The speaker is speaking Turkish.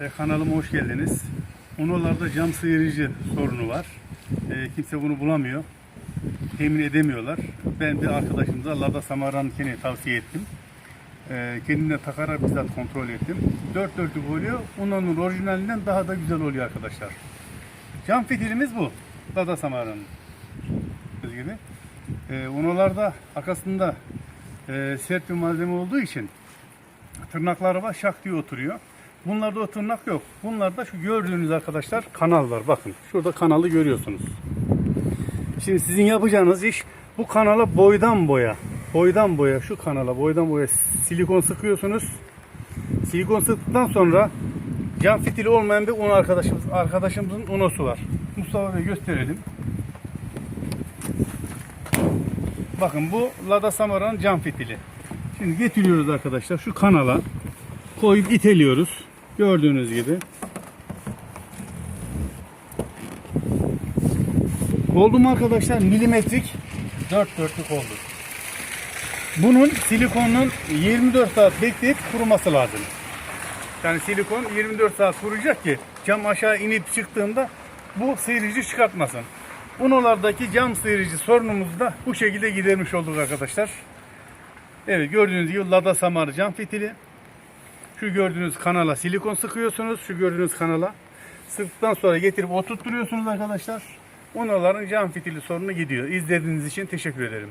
E, kanalıma hoş geldiniz. Unolarda cam sıyırıcı sorunu var. E, kimse bunu bulamıyor. Temin edemiyorlar. Ben bir arkadaşımıza Lada Samaran'ınkini tavsiye ettim. E, kendine takarak bizzat kontrol ettim. Dört dörtlük oluyor. Unonun orijinalinden daha da güzel oluyor arkadaşlar. Cam fitilimiz bu. Lada Samaran'ın. Gibi. E, unolarda arkasında e, sert bir malzeme olduğu için tırnakları var şak diye oturuyor. Bunlarda o yok. Bunlarda şu gördüğünüz arkadaşlar kanal var. Bakın şurada kanalı görüyorsunuz. Şimdi sizin yapacağınız iş bu kanala boydan boya, boydan boya şu kanala boydan boya silikon sıkıyorsunuz. Silikon sıktıktan sonra cam fitili olmayan bir un arkadaşımız, arkadaşımızın unosu var. Mustafa Bey gösterelim. Bakın bu Lada Samara'nın cam fitili. Şimdi getiriyoruz arkadaşlar şu kanala koyup iteliyoruz. Gördüğünüz gibi. Oldu mu arkadaşlar? Milimetrik 4 dörtlük oldu. Bunun silikonun 24 saat bekleyip kuruması lazım. Yani silikon 24 saat kuruyacak ki cam aşağı inip çıktığında bu sıyırıcı çıkartmasın. Unolardaki cam sıyırıcı sorunumuzu da bu şekilde gidermiş olduk arkadaşlar. Evet gördüğünüz gibi Lada Samar cam fitili. Şu gördüğünüz kanala silikon sıkıyorsunuz. Şu gördüğünüz kanala. Sıktıktan sonra getirip oturtturuyorsunuz arkadaşlar. Unoların cam fitili sorunu gidiyor. İzlediğiniz için teşekkür ederim.